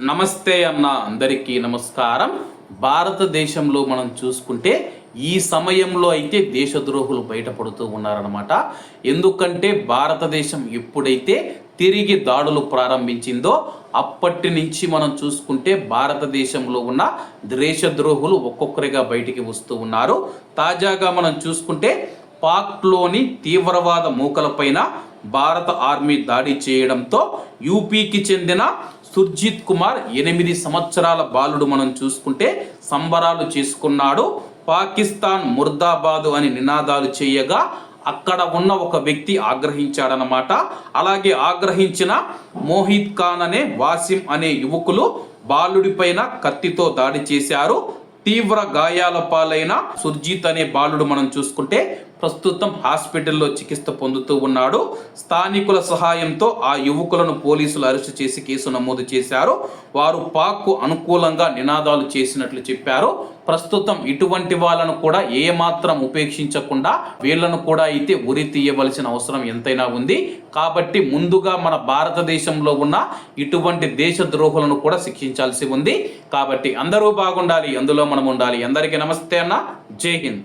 నమస్తే అన్న అందరికీ నమస్కారం. భారతదేశంలో మనం చూసుకుంటే ఈ సమయంలో అయితే దేశద్రోహులు బయటపడుతూ ఉన్నారనమాట ఎందుకంటే భారతదేశం ఎప్పుడైతే తిరిగి దాడులు ప్రారంభించిందో అప్పటి నుంచి మనం చూసుకుంటే భారతదేశంలో ఉన్న దేశద్రోహులు ఒక్కొక్కరిగా బయటికి వస్తూ ఉన్నారు. తాజాగా మనం చూసుకుంటే పాక్లోని తీవ్రవాద మూకలపైన భారత ఆర్మీ దాడి చేయడంతో యూపీకి చెందిన సుర్జిత్ కుమార్ ఎనిమిది సంవత్సరాల బాలుడు మనం చూసుకుంటే సంబరాలు చేసుకున్నాడు. పాకిస్తాన్ ముర్దాబాదు అని నినాదాలు చేయగా అక్కడ ఉన్న ఒక వ్యక్తి ఆగ్రహించాడనమాట అలాగే ఆగ్రహించిన మోహిత్ ఖాన్ అనే వాసిం అనే యువకులు బాలుడిపైన కత్తితో దాడి చేశారు. తీవ్ర గాయాల పాలైన సుర్జిత్ అనే బాలుడు మనం చూసుకుంటే ప్రస్తుతం హాస్పిటల్లో చికిత్స పొందుతూ ఉన్నాడు. స్థానికుల సహాయంతో ఆ యువకులను పోలీసులు అరెస్టు చేసి కేసు నమోదు చేశారు. వారు పాక్కు అనుకూలంగా నినాదాలు చేసినట్లు చెప్పారు. ప్రస్తుతం ఇటువంటి వాళ్ళను కూడా ఏమాత్రం ఉపేక్షించకుండా వీళ్ళను కూడా అయితే ఉరి తీయవలసిన అవసరం ఎంతైనా ఉంది. కాబట్టి ముందుగా మన భారతదేశంలో ఉన్న ఇటువంటి దేశ ద్రోహులను కూడా శిక్షించాల్సి ఉంది. కాబట్టి అందరూ బాగుండాలి అందులో మనం ఉండాలి. అందరికీ నమస్తే అన్న. జై హింద్.